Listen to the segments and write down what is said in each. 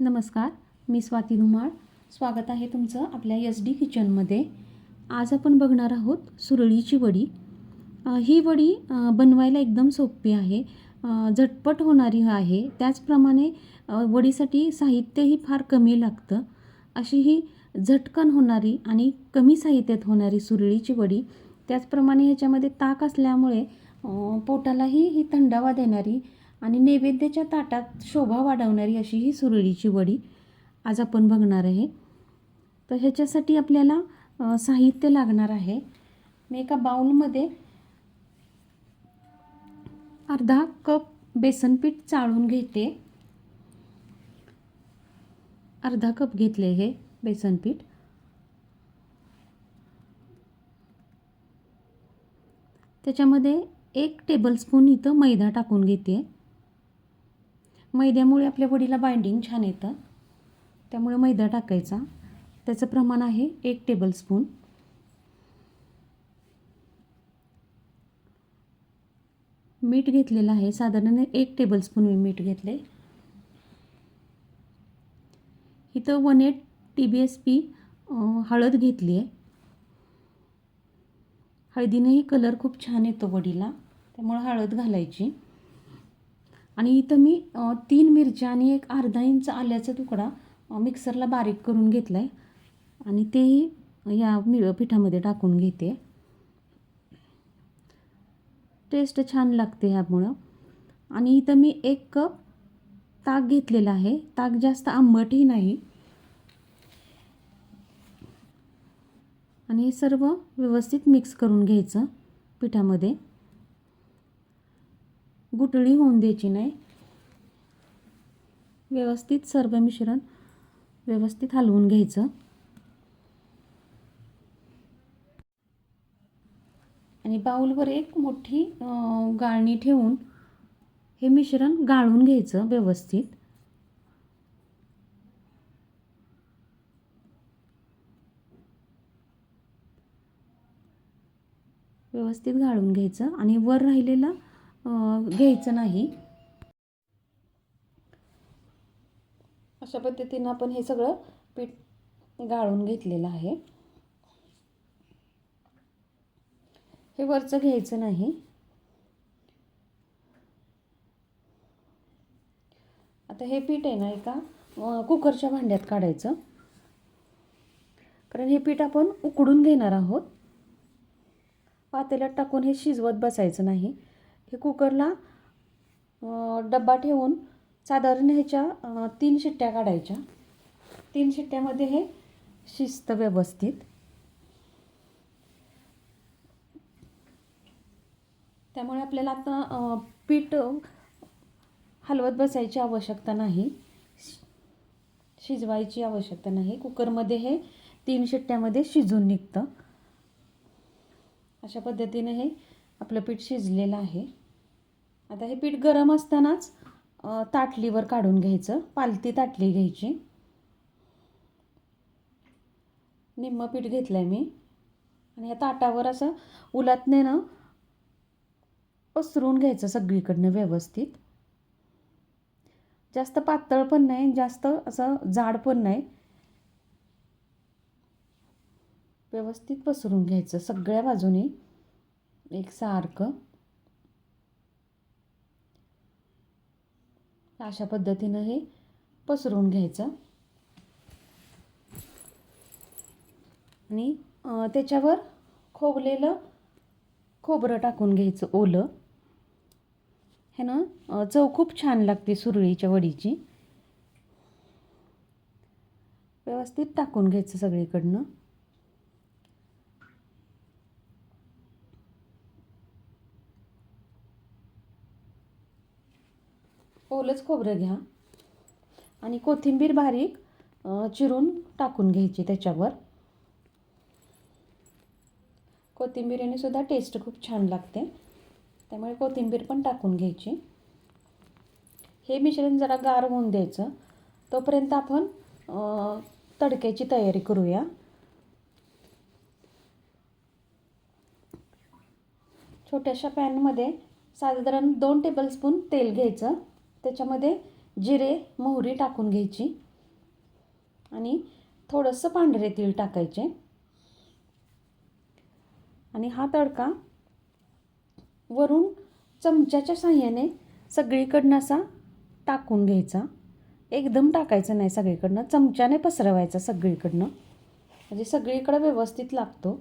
नमस्कार मी स्वाती धुमाळ. स्वागत आहे तुमचं आपल्या एस डी किचनमध्ये आज आपण बघणार आहोत सुरळीची वडी. ही वडी बनवायला एकदम सोपी आहे. झटपट होणारी आहे. त्याचप्रमाणे वडीसाठी साहित्यही फार कमी लागतं. अशी ही झटकन होणारी आणि कमी साहित्यात होणारी सुरळीची वडी. त्याचप्रमाणे ह्याच्यामध्ये ताक असल्यामुळे पोटालाही ही थंडावा देणारी आणि नैवेद्याच्या ताटात शोभा वाढवणारी अशी ही सुरळीची वडी आज आपण बघणार आहे. तर ह्याच्यासाठी आपल्याला साहित्य लागणार आहे. मी एका बाउलमध्ये अर्धा कप बेसनपीठ चाळून घेते. अर्धा कप घेतले हे बेसनपीठ. त्याच्यामध्ये एक टेबलस्पून इथं मैदा टाकून घेते. मैद्यामुळे आपल्या वडीला बाइंडिंग छान येतं. त्यामुळे मैदा टाकायचा. त्याचं प्रमाण आहे एक टेबलस्पून मीठ घेतलेलं आहे. साधारण एक टेबलस्पून मी मीठ घेतले इथं one eight T B S P हळद घेतली आहे हळदीनेही कलर खूप छान येतो वडीला. त्यामुळं हळद घालायची. आणि इथं मी तीन मिरच्या आणि एक अर्धा इंच आल्याचा तुकडा मिक्सरला बारीक करून घेतला आहे आणि तेही या मि पिठामध्ये टाकून घेते. टेस्ट छान लागते ह्यामुळं. आणि इथं मी एक कप ताक घेतलेला आहे. ताक जास्त आंबटही नाही. आणि हे सर्व व्यवस्थित मिक्स करून घ्यायचं पिठामध्ये. गुटळी होऊन द्यायची नाही. व्यवस्थित सर्व मिश्रण व्यवस्थित हलवून घ्यायचं. आणि बाऊलवर एक मोठी गाळणी ठेवून हे मिश्रण गाळून घ्यायचं व्यवस्थित. व्यवस्थित गाळून घ्यायचं आणि वर राहिलेलं घ्यायचं नाही. अशा पद्धतीनं आपण हे सगळं पीठ गाळून घेतलेलं आहे. हे वरचं घ्यायचं नाही. आता हे पीठ आहे ना एका कुकरच्या भांड्यात काढायचं. कारण हे पीठ आपण उकडून घेणार आहोत. पातेल्यात टाकून हे शिजवत बसायचं नाही. हे कुकरला डब्बा ठेवून साधारण ह्याच्या तीन शिट्ट्या काढायच्या. तीन शिट्ट्यामध्ये हे शिजतं व्यवस्थित. त्यामुळे आपल्याला आता पीठ हलवत बसायची आवश्यकता नाही. शिजवायची आवश्यकता नाही. कुकरमध्ये हे तीन शिट्ट्यामध्ये शिजून निघतं. अशा पद्धतीने हे आपलं पीठ शिजलेलं आहे. आता हे पीठ गरम असतानाच ताटलीवर काढून घ्यायचं. पालती ताटली घ्यायची. निम्म पीठ घेतलं आहे मी. आणि ह्या ताटावर असं उलातनेनं पसरून घ्यायचं सगळीकडनं व्यवस्थित. जास्त पातळ पण नाही जास्त असं जाड पण नाही. व्यवस्थित पसरून घ्यायचं सगळ्या बाजूने. एक सारखं. अशा पद्धतीनं हे पसरून घ्यायचं. आणि त्याच्यावर खोबलेलं खोबरं टाकून घ्यायचं ओलं. हे ना चव खूप छान लागते सुरळीच्या वडीची. व्यवस्थित टाकून घ्यायचं सगळीकडनं. ओलंच खोबरं घ्या. आणि कोथिंबीर बारीक चिरून टाकून घ्यायची त्याच्यावर. कोथिंबीरीने सुद्धा टेस्ट खूप छान लागते. त्यामुळे कोथिंबीर पण टाकून घ्यायची. हे मिश्रण जरा गार होऊन द्यायचं. तोपर्यंत आपण तडक्याची तयारी करूया. छोट्याशा पॅनमध्ये साधारण दोन टेबलस्पून तेल घ्यायचं. त्याच्यामध्ये जिरे मोहरी टाकून घ्यायची. आणि थोडंसं पांढरे तीळ टाकायचे. आणि हा तडका वरून चमच्याच्या साह्याने सगळीकडनं असा टाकून घ्यायचा. एकदम टाकायचं नाही सगळीकडनं चमच्याने पसरवायचा सगळीकडनं. म्हणजे सगळीकडं व्यवस्थित लागतो.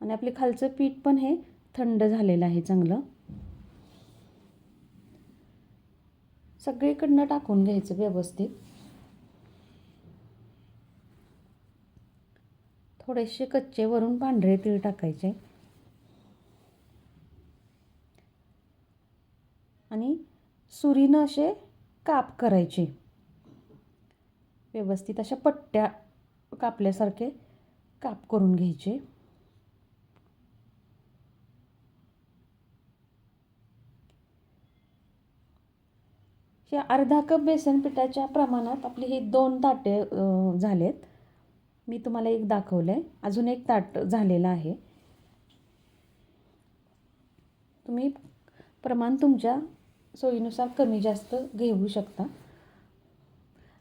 आणि आपले खालचं पीठ पण हे थंड झालेलं आहे चांगलं. सगळीकडनं टाकून घ्यायचं व्यवस्थित. थोडेसे कच्चे वरून पांढरे तीळ टाकायचे. आणि सुरीनं असे काप करायचे. व्यवस्थित अशा पट्ट्या कापल्यासारखे काप करून घ्यायचे. हे अर्धा कप बेसन पिठाच्या प्रमाणात आपली हे दोन ताटे झालेत. मी तुम्हाला एक दाखवलं आहे अजून एक ताट झालेलं आहे. तुम्ही प्रमाण तुमच्या सोयीनुसार कमी जास्त घेऊ शकता.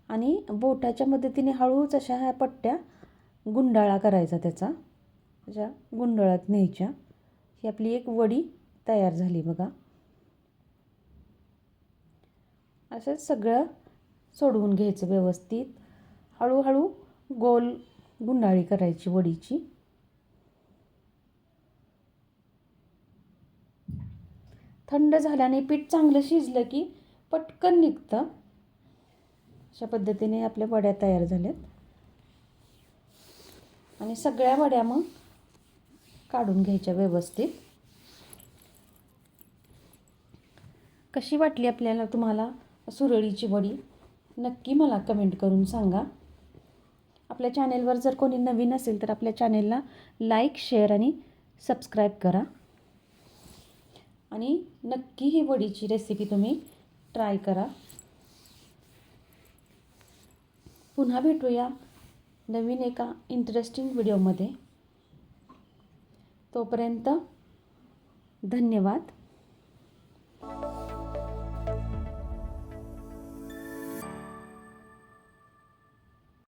आणि बोटाच्या मदतीने हळूच अशा ह्या पट्ट्या गुंडाळा करायचा त्याचा. अशा गुंडाळ्यात न्यायच्या. ही आपली एक वडी तयार झाली बघा. असं सगळं सोडवून घ्यायचं व्यवस्थित. हळूहळू गोल गुंडाळी करायची वडीची. थंड झाल्याने पीठ चांगलं शिजलं की पटकन निघतं. अशा पद्धतीने आपल्या वड्या तयार झाल्यात. आणि सगळ्या वड्या मग काढून घ्यायच्या व्यवस्थित. कशी वाटली आपल्याला तुम्हाला सुरळीची वडी नक्की मला कमेंट करून सांगा. आपल्या चॅनेलवर जर कोणी नवीन असेल तर आपल्या चॅनेलला लाईक शेअर आणि सबस्क्राईब करा. आणि नक्की ही वडीची रेसिपी तुम्ही ट्राय करा. पुन्हा भेटूया नवीन एका इंटरेस्टिंग व्हिडिओमध्ये तोपर्यंत धन्यवाद.